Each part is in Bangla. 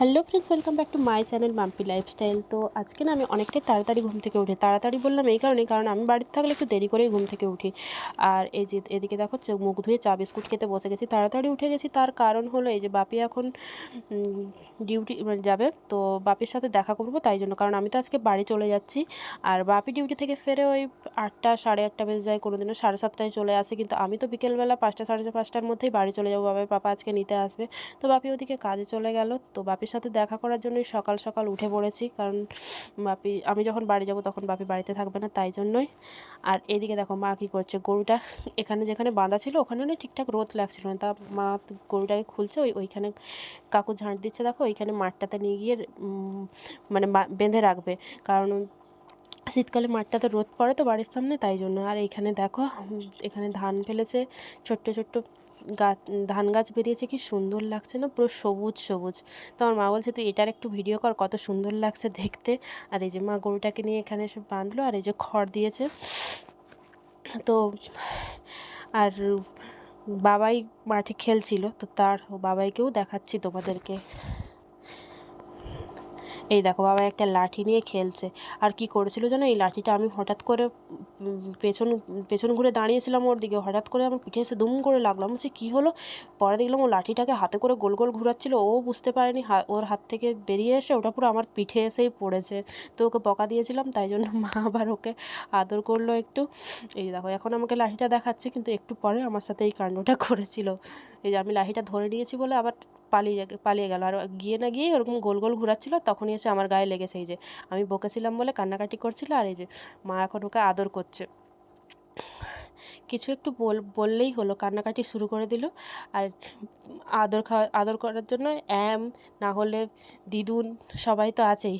Hello friends, welcome back to my channel Mampi lifestyle. তো আজকে না আমি অনেকটাই তাড়াতাড়ি ঘুম থেকে উঠি, তাড়াতাড়ি বললাম এই কারণে, কারণ আমি বাড়িতে থাকলে একটু দেরি করেই ঘুম থেকে উঠি। আর এই যে এদিকে দেখো মুখ ধুয়ে চা, বিস্কুট খেতে বসে গেছি, তাড়াতাড়ি উঠে গেছি। তার কারণ হলো এই যে বাপি এখন ডিউটি মানে যাবে, তো বাপির সাথে দেখা করব তাই জন্য, কারণ আমি তো আজকে বাড়ি চলে যাচ্ছি। আর বাপি ডিউটি থেকে ফেরে ওই আটটা, সাড়ে আটটা বেজে যায় কোনো দিনও সাড়ে সাতটায় চলে আসে, কিন্তু আমি তো বিকেলবেলা পাঁচটা, সাড়ে পাঁচটার মধ্যেই বাড়ি চলে যাব বাবার পাপা আজকে নিতে আসবে। তো বাপি ওদিকে কাজে চলে গেল, তো বাপির সাথে দেখা করার জন্যই সকাল সকাল উঠে পড়েছি। কারণ বাপি, আমি যখন বাড়ি যাব তখন বাপি বাড়িতে থাকবে না, তাই জন্যই। আর এদিকে দেখো মা কী করছে, গরুটা এখানে যেখানে বাঁধা ছিল ওখানে না ঠিকঠাক রোদ লাগছিল না। তা মা গরুটাকে খুলছে, ওই ওইখানে কাকু ঝাঁট দিচ্ছে, দেখো ওইখানে মাঠটাতে নিয়ে গিয়ে মানে বেঁধে রাখবে। কারণ শীতকালে মাঠটাতে রোদ পড়ে তো বাড়ির সামনে, তাই জন্য। আর এইখানে দেখো এখানে ধান ফেলেছে, ছোট্ট ছোট্ট গাছ, ধান গাছ বেরিয়েছে, কি সুন্দর লাগছে না? পুরো সবুজ সবুজ। তো আমার মা বলছে, তুই এটার একটু ভিডিও কর, কত সুন্দর লাগছে দেখতে। আর এই যে মা গরুটাকে নিয়ে এখানে এসে বাঁধলো, আর এই যে খড় দিয়েছে। তো আর বাবাই মাঠে খেলছিল, তো তার বাবাইকেও দেখাচ্ছি তোমাদেরকে। এই দেখো বাবা একটা লাঠি নিয়ে খেলছে। আর কি করেছিল জানো? এই লাঠিটা আমি হঠাৎ করে পেছন পেছন ঘুরে দাঁড়িয়েছিলাম ওর দিকে। হঠাৎ করে আমার পিঠে এসে দুম করে লাগলাম বলছি, কী হলো? পরে দেখলাম ও লাঠিটাকে হাতে করে গোল গোল ঘুরাচ্ছিল। ও বুঝতে পারেনি ওর হাত থেকে বেরিয়ে এসে ওটা পুরো আমার পিঠে এসেই পড়েছে। তো ওকে বকা দিয়েছিলাম, তাই জন্য মা আবার ওকে আদর করল একটু। এই দেখো, এখন আমাকে লাঠিটা দেখাচ্ছে, কিন্তু একটু পরে আমার সাথে এই কাণ্ডটা করেছিল। এই যে আমি লাঠিটা ধরে নিয়েছি বলে আবার পালিয়ে পালিয়ে গেল। আর গিয়ে না গিয়ে ওরকম গোল গোল ঘুরাচ্ছিল, তখনই এসে আমার গায়ে লেগেছে এই যে। আমি বকেছিলাম বলে কান্নাকাটি করছিল আর এই যে মা এখন ওকে আদর করছে। কিছু একটু বল, বললেই হলো, কান্নাকাটি শুরু করে দিল। আর আদর খাওয়া, আদর করার জন্য অ্যাম না হলে দিদুন সবাই তো আছেই।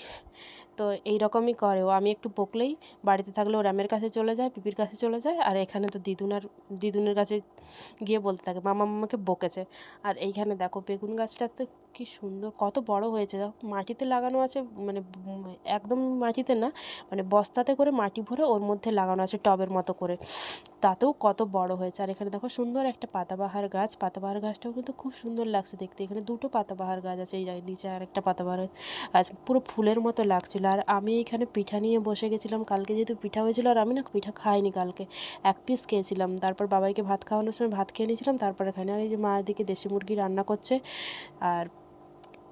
তো এই রকমই করে। ও আমি একটু বকলেই বাড়িতে থাকলে ও র্যামের কাছে চলে যায়, পিপির কাছে চলে যায়, আর এখানে তো দিদুনার দিদুনের কাছে গিয়ে বলতে থাকে, মামা, মামাকে বকেছে। আর এইখানে দেখো, বেগুন গাছটা তো কি সুন্দর, কত বড় হয়েছে। দেখো, মাটিতে লাগানো আছে মানে একদম মাটিতে না মানে বস্তাতে করে মাটি ভরে ওর মধ্যে লাগানো আছে টবের মতো করে। তাতেও কত বড় হয়েছে। আর এখানে দেখো সুন্দর একটা পাতাবাহার গাছ। পাতাবাহার গাছটাও কিন্তু খুব সুন্দর লাগছে দেখতে। এখানে দুটো পাতাবাহার গাছ আছে, এই নিচে আর একটা পাতাবাহার গাছ, পুরো ফুলের মতো লাগছিল। আর আমি এখানে পিঠা নিয়ে বসে গেছিলাম। কালকে যেহেতু পিঠা হয়েছিল আর আমি না পিঠা খাইনি কালকে, এক পিস খেয়েছিলাম। তারপর বাবাইকে ভাত খাওয়ানোর সময় ভাত খেয়ে নিয়েছিলাম। তারপর এখানে আর এই যে মা দিকে দেশি মুরগি রান্না করছে। আর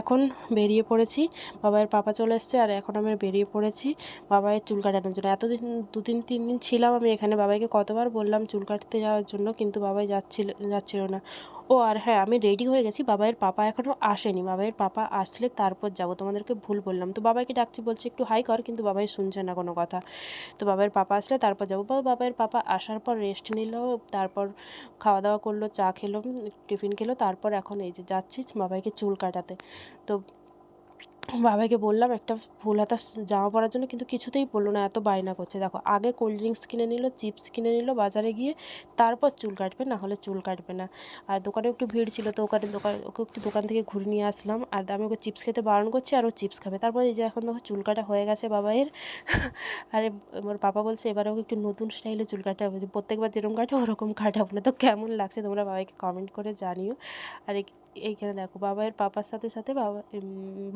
এখন বেরিয়ে পড়েছি। বাবাইয়ের পাপা চলে এসছে আর এখন আমি বেরিয়ে পড়েছি। বাবাইয়ের চুল কাটানোর জন্য। এতদিন দু তিন তিন দিন ছিলাম আমি এখানে। বাবাইকে কতবার বললাম চুল কাটতে যাওয়ার জন্য, কিন্তু বাবাই যাচ্ছিল যাচ্ছিল না। ও আর হ্যাঁ আমি রেডি হয়ে গেছি। বাবাইয়ের পাপা এখনও আসেনি। বাবাইয়ের পাপা আসলে তারপর যাব। তোমাদেরকে ভুল বললাম। তো বাবাইকে ডাকছি, বলছি একটু হাই কর, কিন্তু বাবাই শুনছে না কোনো কথা। তো বাবাইয়ের পাপা আসলে তারপর যাব। বা বাবাইয়ের পাপা আসার পর রেস্ট নিল, তারপর খাওয়া দাওয়া করল, চা খেলো, টিফিন খেলো, তারপর এখন এই যে যাচ্ছি বাবাইকে চুল কাটাতে। তো বাবাকে বললাম, একটা ফুল হাতা জামা পরার জন্য কিন্তু কিছুতেই পরলো না, এত বায়না করছে। দেখো, আগে কোল্ড ড্রিঙ্কস কিনে নিল, চিপস কিনে নিল, বাজারে গিয়ে তারপর চুল কাটবে, না হলে চুল কাটবে না। আর দোকানে একটু ভিড় ছিল, তো ওখানে দোকান, ওকে একটু দোকান থেকে ঘুরে নিয়ে আসলাম। আর আমি ওকে চিপস খেতে বারণ করছি, আর ও চিপস খাবে। তারপর এই যে এখন দেখো চুল কাটা হয়ে গেছে বাবাইয়ের আর ওর বাবা বলছে, এবার ওকে একটু নতুন স্টাইলে চুল কাটা হবে। প্রত্যেকবার যেরকম কাটে, ওরকম কাটাবো না। তো কেমন লাগছে তোমরা বাবাইকে কমেন্ট করে জানিও। আর এইখানে দেখো বাবাইয়ের পাপার সাথে সাথে বাবা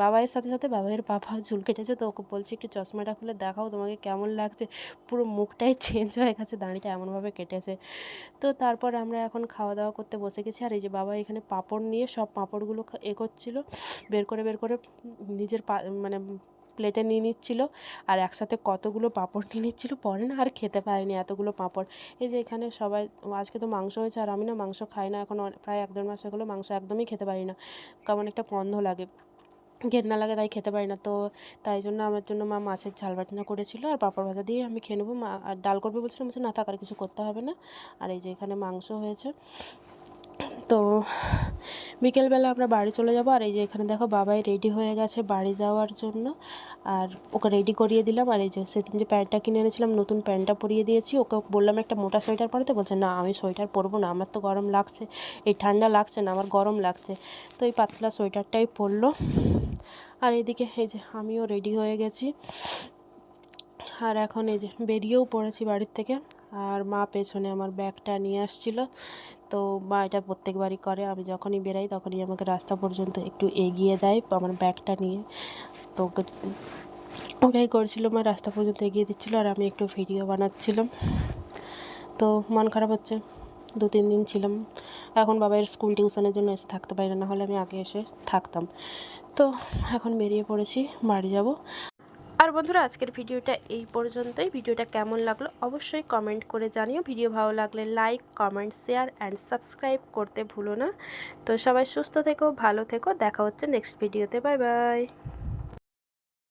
বাবাইয়ের সাথে সাথে বাবাইয়ের পাপা চুল কেটেছে, তো ওকে বলছি একটু চশমাটা খুলে দেখাও তোমাকে কেমন লাগছে। পুরো মুখটাই চেঞ্জ হয়ে গেছে, দাঁড়িটা এমনভাবে কেটেছে। তো তারপর আমরা এখন খাওয়া দাওয়া করতে বসে গেছি, আর এই যে বাবা এখানে পাপড় নিয়ে সব পাঁপড়গুলো এ করছিল, বের করে বের করে নিজের পা মানে প্লেটে নিয়ে নিচ্ছিল, আর একসাথে কতগুলো পাঁপড় নিয়ে নিচ্ছিল, পরে না আর খেতে পারিনি এতগুলো পাঁপড়। এই যে এখানে সবাই আজকে তো মাংস হয়েছে আর আমি না মাংস খাই না, এখন প্রায় এক দেড় মাস হয়ে গেলো মাংস একদমই খেতে পারি না। কেমন একটা গন্ধ লাগে। ঘেন্না লাগে তাই খেতে পারি না, তো তাই জন্য আমার জন্য মা মাছের ঝাল বাটনা করেছিল, আর পাঁপড় ভাজা দিয়ে আমি খেয়ে নেব। মা আর ডাল করবে বলছিলাম বলছে না থাকার কিছু করতে হবে না। আর এই যে এখানে মাংস হয়েছে। তো বিকেলবেলা আমরা বাড়ি চলে যাব। আর এই যে এখানে দেখো বাবাই রেডি হয়ে গেছে বাড়ি যাওয়ার জন্য। আর ওকে রেডি করিয়ে দিলাম। আর এই যে সেদিন যে প্যান্টটা কিনে এনেছিলাম, নতুন প্যান্টটা পরিয়ে দিয়েছি। ওকে বললাম, একটা মোটা সোয়েটার পরাতে বলছে, না, আমি সোয়েটার পরবো না। আমার তো গরম লাগছে। এই ঠান্ডা লাগছে না, আমার গরম লাগছে। তো এই পাতলা সোয়েটারটাই পরলো। আর এদিকে এই যে আমিও রেডি হয়ে গেছি। আর এখন এই যে বেরিয়েও পড়েছি বাড়ির থেকে। আর মা পেছনে আমার ব্যাগটা নিয়ে আসছিল। তো মা এটা প্রত্যেকবারই করে। আমি যখনই বেরাই তখনই আমাকে রাস্তা পর্যন্ত একটু এগিয়ে দেয় আমার ব্যাগটা নিয়ে। তো ওটাই করছিল মা, রাস্তা পর্যন্ত এগিয়ে দিচ্ছিল আর আমি একটু ভিডিও বানাচ্ছিলাম। তো মন খারাপ হচ্ছে, দু তিন দিন ছিলাম। এখন বাবার স্কুল টিউশনের জন্য এসে থাকতে পারি না, নাহলে আমি আগে এসে থাকতাম। তো এখন বেরিয়ে পড়েছি, বাড়ি যাব। আর বন্ধুরা, আজকের ভিডিওটা এই পর্যন্তই। ভিডিওটা কেমন লাগল অবশ্যই কমেন্ট করে জানিও। ভিডিও ভালো লাগলে like comment share and subscribe করতে ভুলো না। তো সবাই সুস্থ থেকো, ভালো থেকো। দেখা হচ্ছে নেক্সট ভিডিওতে বাই বাই